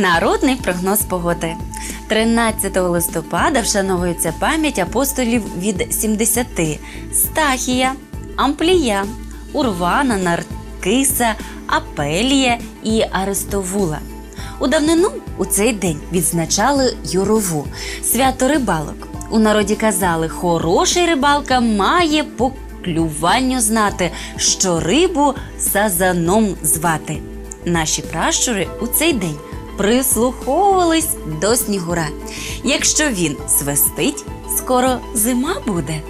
Народний прогноз погоди. 13 листопада вшановується пам'ять апостолів від 70 Стахія, Амплія, Урвана, Наркиса, Апелія і Арестовула. У давнину у цей день відзначали Юрову, свято рибалок. У народі казали, хороший рибалка має по клюванню знати, що рибу сазаном звати. Наші пращури у цей день прислуховувались до снігура. Якщо він свистить, скоро зима буде.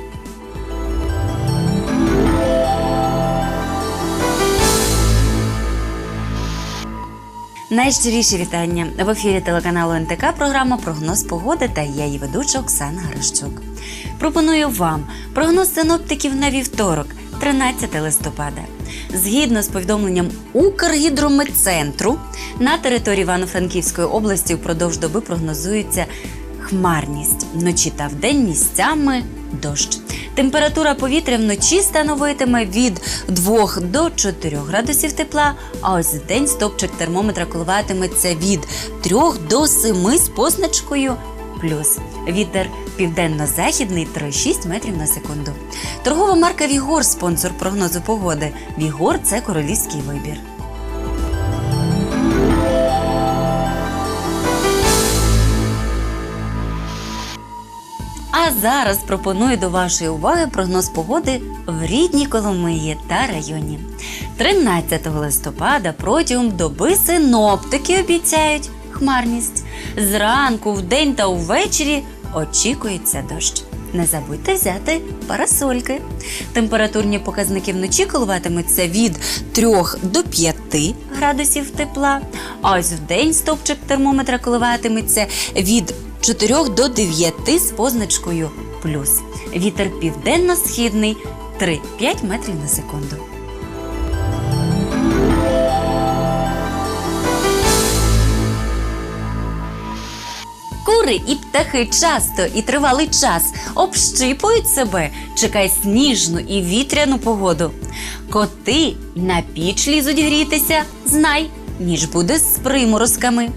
Найщиріші вітання в ефірі телеканалу НТК. Програма Прогноз погоди та я її ведуча Оксана Грищук. Пропоную вам прогноз синоптиків на вівторок, 13 листопада. Згідно з повідомленням Укргідрометцентру, на території Івано-Франківської області впродовж доби прогнозується хмарність вночі та вдень місцями дощ. Температура повітря вночі становитиме від 2 до 4 градусів тепла, а ось в день стопчик термометра коливатиметься від 3 до 7 з позначкою плюс. Вітер південно-західний 3,6 метрів на секунду. Торгова марка Вігор спонсор прогнозу погоди. Вігор це королівський вибір. А зараз пропоную до вашої уваги прогноз погоди в рідній Коломиї та районі. 13 листопада протягом доби синоптики обіцяють хмарність. Зранку, вдень та увечері очікується дощ. Не забудьте взяти парасольки. Температурні показники вночі коливатимуться від 3 до 5 градусів тепла, а ось вдень стопчик термометра коливатиметься від 4 до 9 з позначкою плюс. Вітер південно-східний 3-5 метрів на секунду. Кури і птахи часто і тривалий час общипують себе, чекай сніжну і вітряну погоду. Коти на піч лізуть грітися, знай, ніж буде з приморозками.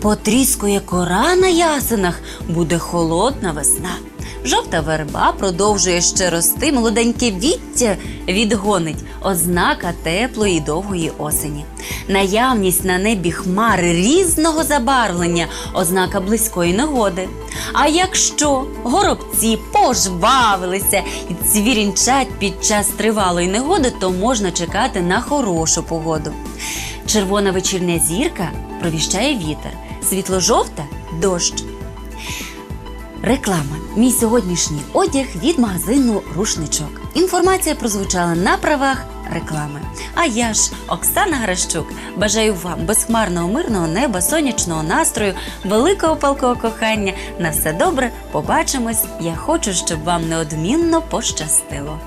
Потріскує кора на ясенах, буде холодна весна. Жовта верба продовжує ще рости, молоденьке віття відгонить ознака теплої довгої осені. Наявність на небі хмари різного забарвлення ознака близької негоди. А якщо горобці пожвавилися і цвірінчать під час тривалої негоди, то можна чекати на хорошу погоду. Червона вечірня зірка провіщає вітер, світло-жовта дощ. Реклама. Мій сьогоднішній одяг від магазину Рушничок. Інформація прозвучала на правах реклами. А я ж, Оксана Гращук, бажаю вам безхмарного мирного неба, сонячного настрою, великого палкого кохання. На все добре, побачимось. Я хочу, щоб вам неодмінно пощастило.